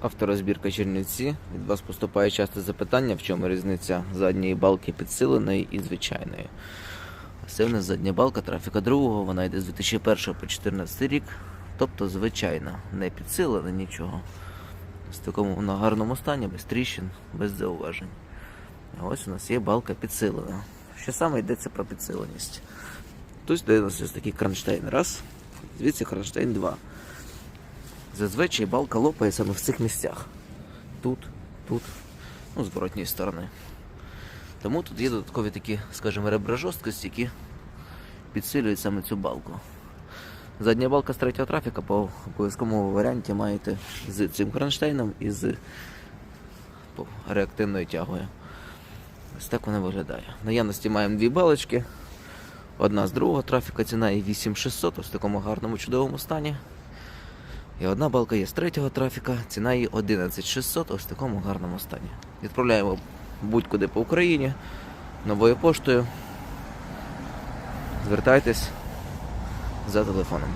Авторозбірка Чернівці. Від вас поступає часто запитання, в чому різниця задньої балки підсиленої і звичайної. Це в нас задня балка трафіка другого, вона йде з 2001 по 2014 рік, тобто звичайна, не підсилена нічого. В такому на гарному стані, без тріщин, без зауважень. Ось у нас є балка підсилена. Що саме йдеться про підсиленість? Тут йде у нас ось такий кронштейн. Раз. Звідси кронштейн два. Зазвичай балка лопає саме в цих місцях. Тут, тут, ну, з воротньої сторони. Тому тут є додаткові такі, скажімо, ребра жорсткості, які підсилюють саме цю балку. Задня балка з третього трафіка по обов'язковому варіанті маєте з цим кронштейном і з реактивною тягою. Ось так вона виглядає. В наявності маємо дві балочки. Одна з другого трафіка, ціна є 8600, ось в такому гарному чудовому стані. І одна балка є з третього трафіка, ціна її 11600, ось в такому гарному стані. Відправляємо будь-куди по Україні новою поштою. Звертайтесь за телефоном.